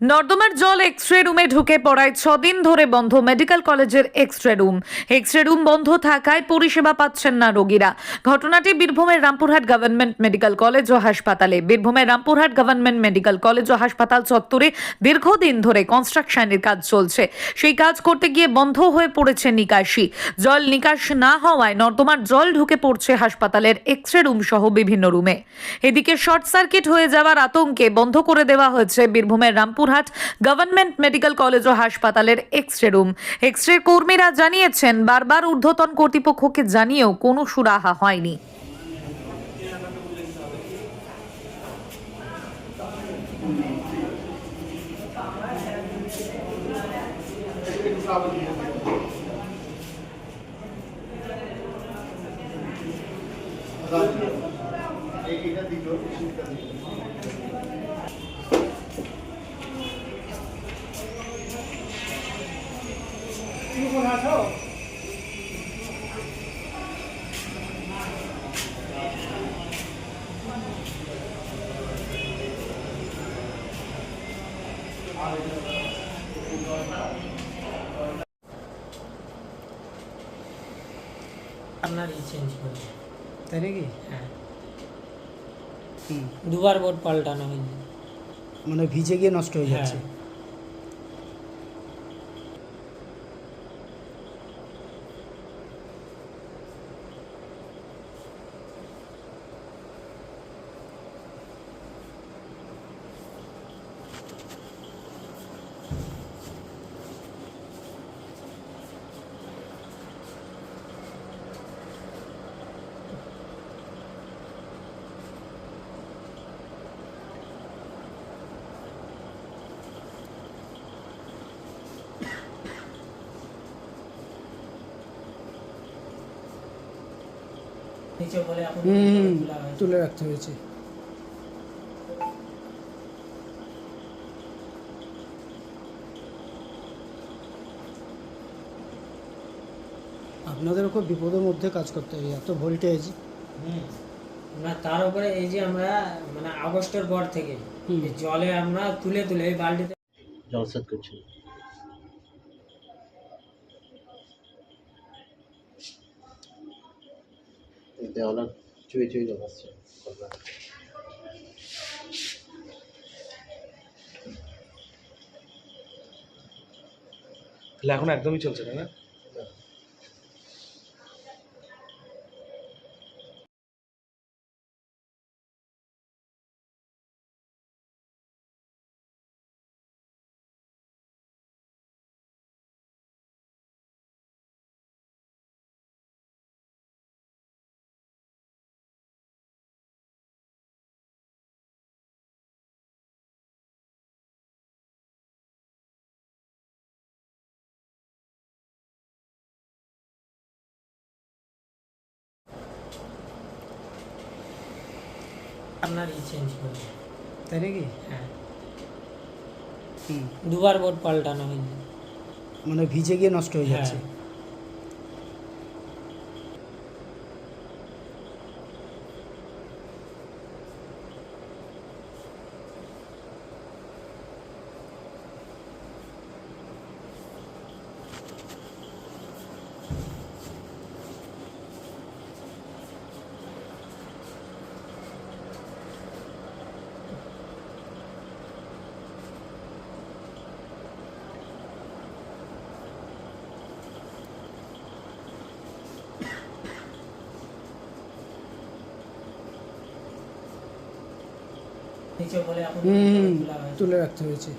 নর্দমার জল এক্স রুমে ঢুকে পড়ায় ছদিন ধরে বন্ধ মেডিকেল কলেজের এক্স রুম। এক্স রুম বন্ধ থাকায় পরিষেবা পাচ্ছেন না রোগীরা। ঘটনাটি বীরভূমের রামপুরহাট গভর্নমেন্ট মেডিকেল কলেজ ও হাসপাতালে। বীরভূমের রামপুরহাট গভর্নমেন্ট মেডিকেল কলেজ ও হাসপাতাল চত্বরে দীর্ঘদিন ধরে কনস্ট্রাকশনের কাজ চলছে। সেই কাজ করতে গিয়ে বন্ধ হয়ে পড়েছে নিকাশি। জল নিকাশ না হওয়ায় নর্দমার জল ঢুকে পড়ছে হাসপাতালের এক্স রুম সহ বিভিন্ন রুমে। এদিকে শর্ট সার্কিট হয়ে যাওয়ার আতঙ্কে বন্ধ করে দেওয়া হয়েছে বীরভূমের রামপুরহাট গভর্নমেন্ট মেডিকেল কলেজ ও হাসপাতালের এক্স রে রুম এক্স রে কর্মীরা জানিয়েছেন, বারবার ঊর্ধ্বতন কর্তৃপক্ষকে জানিয়েও কোনো সুরাহা হয়নি। আপনারই চেঞ্জ করে। তাই নাকি? হ্যাঁ। দুবার বোর্ড পাল্টানো হয়েছে মানে ভিজে গিয়ে নষ্ট হয়ে হ্যাঁ। যাচ্ছে। হুম তোলা রাখতে হয়েছে আপনাদেরও খুব বিপদের মধ্যে কাজ করতে হয় এত ভোল্টেজ হুম। না তার উপরে এই যে আমরা মানে আগস্টের পর থেকে হুম। জলে আমরা তুলে তুলে এই বালতিতে জলসাদ করছিল দেওয়ালা চুয়ে চুয়ে জমাচ্ছে এখন একদমই চলছে না না? আপনারই চেঞ্জ করে তাই নাকি? হ্যাঁ। হুম। দুবার বোর্ড পাল্টানো হয়নি। মানে ভিজে গিয়ে নষ্ট হয়ে হ্যাঁ। যাচ্ছে। হুম তোলা। তুলে রাখতে হয়েছে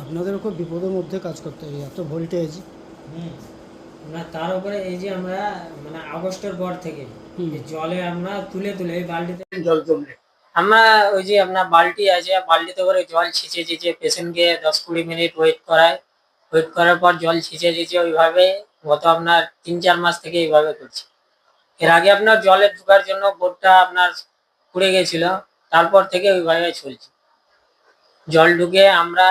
আপনাদেরও খুব বিপদের মধ্যে কাজ করতে হয় এত ভোল্টেজ হুম। না তার উপরে এই যে আমরা মানে আগস্টের পর থেকে জলে আমরা তুলে তুলে এই বালতিতে জল জমলে আমরা ওই যে আপনার বালতি আছে বালতিতে করে জল ছিঁচে ছিঁচে পেশেন্টকে দশ কুড়ি মিনিট ওয়েট করায় ওয়েট করার পর জল ছিঁচে ছিঁচে ওইভাবে গত আপনার তিন চার মাস থেকে এইভাবে করছি। এর আগে আপনার জলে ঢোকার জন্য বোর্ডটা আপনার পুড়ে গেছিল তারপর থেকে ওইভাবে চলছে। জল ঢুকে আমরা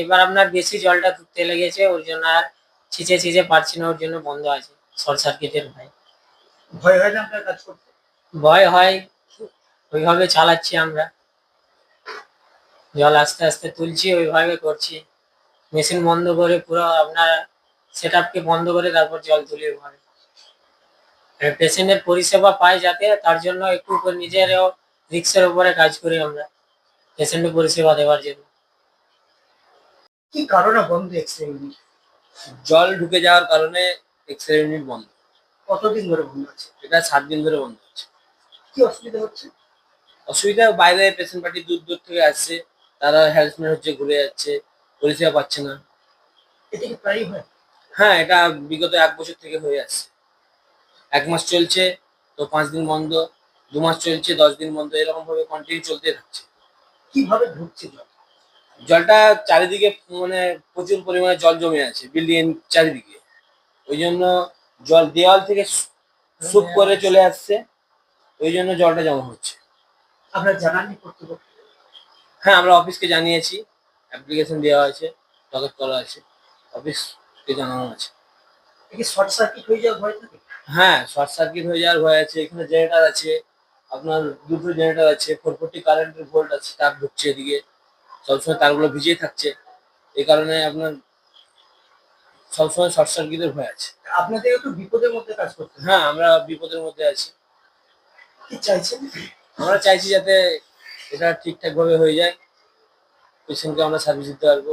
এবার আপনার বেশি জলটা ঢুকতে লেগেছে ওর জন্য আর ছিঁচে ছিঁচে পারছি না ওর জন্য বন্ধ আছে শর্ট সার্কিটের ভয়। ভয় হয় না আপনার কাজ করতে? ভয় হয় ওইভাবে চালাচ্ছি আমরা। জল আস্তে আস্তে তুলছি ওইভাবে করছি। মেশিন বন্ধ করে পুরো আপনার সেট আপকে বন্ধ করে তারপর জল তুলি ওইভাবে পেশেন্টের পরিষেবা পায় যাতে তার জন্য একটু করে নিজেরও রিক্সের উপরে কাজ করি আমরা পেশেন্টের পরিষেবা দেওয়ার জন্য। কি কারণে বন্ধ এক্সরে ইউনিট জল ঢুকে যাওয়ার কারণে এক্স রে ইউনিট বন্ধ। কতদিন ধরে বন্ধ আছে? এটা সাত দিন ধরে বন্ধ হচ্ছে। কি অসুবিধা হচ্ছে? অসুবিধা বাইরে পেশেন্ট পার্টি দূর দূর থেকে আসছে তারা হ্যারাসমেন্ট হচ্ছে ঘুরে যাচ্ছে পরিষেবা পাচ্ছে না। হয়? হ্যাঁ এটা বিগত এক বছর থেকে হয়ে আসছে এক মাস চলছে তো পাঁচ দিন বন্ধ। দু মাস চলছে দশ দিন বন্ধ। এরকম ভাবে কন্টিনিউ চলতে থাকছে। কীভাবে ঢুকছে জল? জলটা চারিদিকে মানে প্রচুর পরিমাণে জল জমে আছে বিল্ডিং চারিদিকে। ওই জন্য জল দেওয়াল থেকে সুপ করে চলে আসছে। ওই জন্য জলটা জমা হচ্ছে। আপনার জানাননি কর্তৃপক্ষ? হ্যাঁ আমরা অফিসকে জানিয়েছি। অ্যাপ্লিকেশন দেওয়া আছে ডকেট করা আছে অফিসকে জানানো আছে। শর্ট সার্কিট হয়ে যাওয়ার ভয় থাকে? হ্যাঁ শর্ট সার্কিট হয়ে যাওয়ার ভয় আছে এখানে জেনারেটর আছে আপনার দুটো জেনারেটর আছে ফোর ফোরটি কারেন্টের ভোল্ট আছে তার ঢুকছে এদিকে। সবসময় তারগুলো ভিজেই থাকছে এই কারণে আপনার সবসময় শর্ট সার্কিটের ভয় আছে। আপনাদের একটু বিপদের মধ্যে কাজ করতে হ্যাঁ। আমরা বিপদের মধ্যে আছি। কি চাইছেন? আমরা চাইছি যাতে এটা ঠিকঠাক ভাবে হয়ে যায়। পেশেন্টকে আমরা সার্ভিস দিতে পারব।